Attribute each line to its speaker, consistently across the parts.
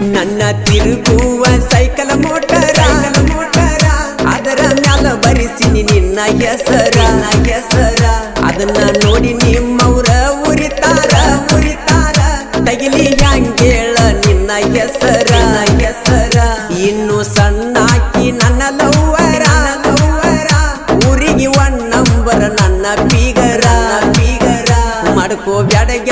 Speaker 1: ನನ್ನ ತಿರುಗುವ cycle motor. Motor ಅದರ ಮ್ಯಾಲ ಬರಿಸಿನಿ ನಿನ್ನ ಹೆಸರ. ಹೆಸರ ಅದನ್ನ ನೋಡಿ ನಿಮ್ಮವರ ಉರಿತಾರ. ಉರಿತಾರ ತಗಿಲಿ ಹಂಗೇಳ ನಿನ್ನ ಹೆಸರ. ಹೆಸರ ಇನ್ನು ಸಣ್ಣಾಕಿ ನನ್ನ ಲವ್ವರ. ಲವ್ವರ ಊರಿಗೆ ಒನ್ ನಂಬರ್ ನನ್ನ ಬೀಗರ. ಬೀಗರ ಮಾಡ್ಕೋ ಬ್ಯಾಡಗೆ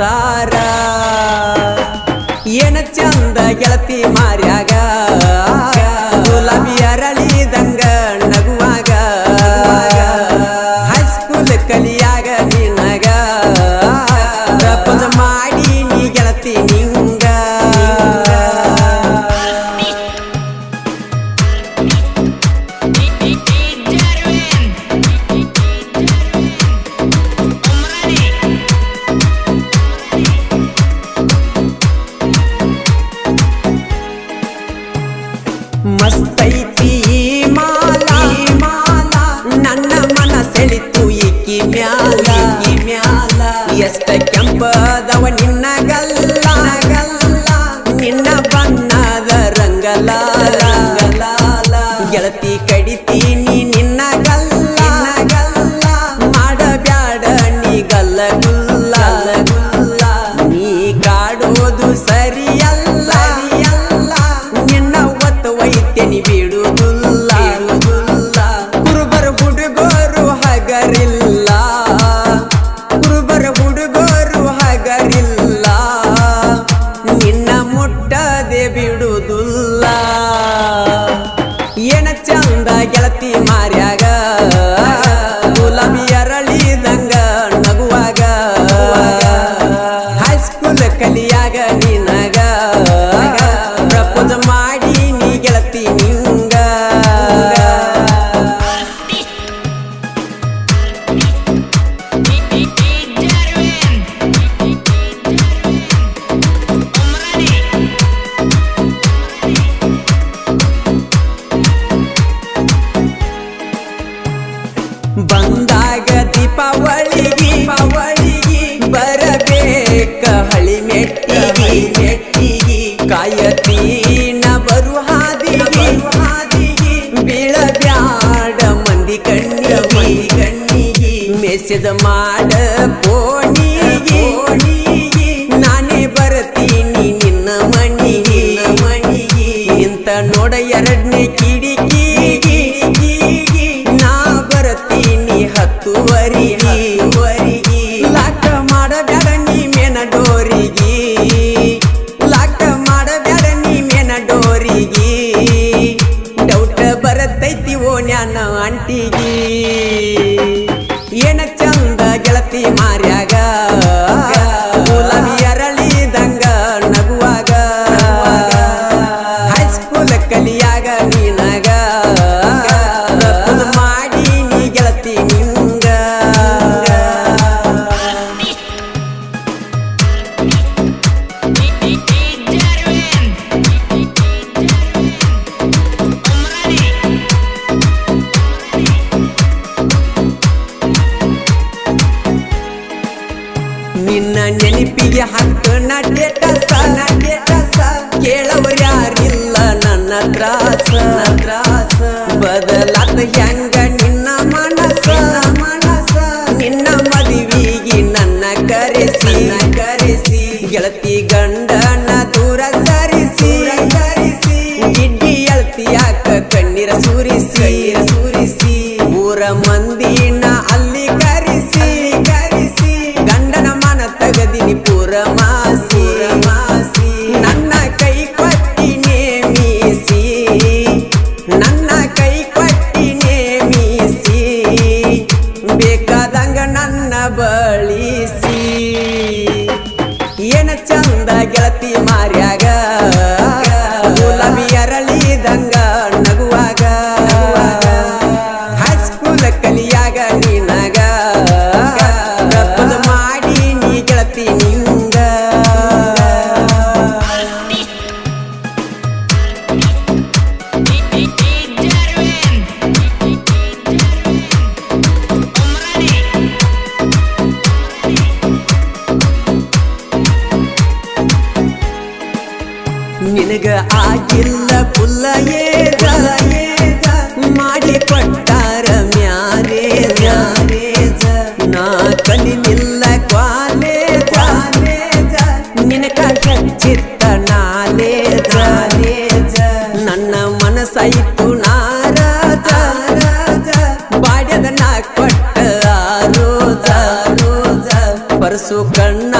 Speaker 1: ಸಂಸಾರ ಏನ ಚಂದ ಗೆಳತಿ ದೇಶದ ಮಾಡ ಪೋಣಿಗೆ. ನಾನೇ ಬರ್ತೀನಿ ನಿನ್ನ ಮಣಿಗೆ ಮಣಿಗೆ ಇಂತ ನೋಡ ಎರಡನೇ ಕಿ. ನೆನಪಿಗೆ ಹಾಕ ನಾಟ್ಯ ಕಸ ನಾಟ್ಯ ಕಸ
Speaker 2: ಕೇಳವ್ರ ಯಾರಿಲ್ಲ,
Speaker 1: ನನ್ನ ತ್ರಾಸ ತ್ರಾಸ. ಬದಲಾತ ಹೆಂಗ ನಿನ್ನ ಮನಸ ಮನಸ ನಿನ್ನ ಮದುವಿಗೆ ನನ್ನ ಕರೆಸಿ ಕರೆಸಿ. ಗೆಳತಿ ಗಂಡನ ದೂರ ಸರಿಸಿ. ಸರಿಸಿ ಗಿಡ್ಡಿ ಎಳ್ತಿ ಯಾಕ ಕಣ್ಣೀರ ಸುರಿಸಿ ಸುರಿಸಿ. ಊರ ಮಂದಿ ಆಗಿಲ್ಲ ಪುಲ್ಲ ಏಜ ಮಾಡಿ ಕೊಟ್ಟಾರ ಮ್ಯಾರೇಜ ನಾ ಕಲಿಲಿಲ್ಲ ಕಾಲೇಜ ನಿನಕ ಕಚ್ಚಿತ್ತ ನಾಲೇಜ ನನ್ನ ಮನಸ್ಸಾಯಿತು ನಾರಾಜ. ಬಾಡ್ಯದ ನಾ ಕೊಟ್ಟ ರೋಜ ರೋಜ ಪರಸು ಕಣ್ಣಾಳ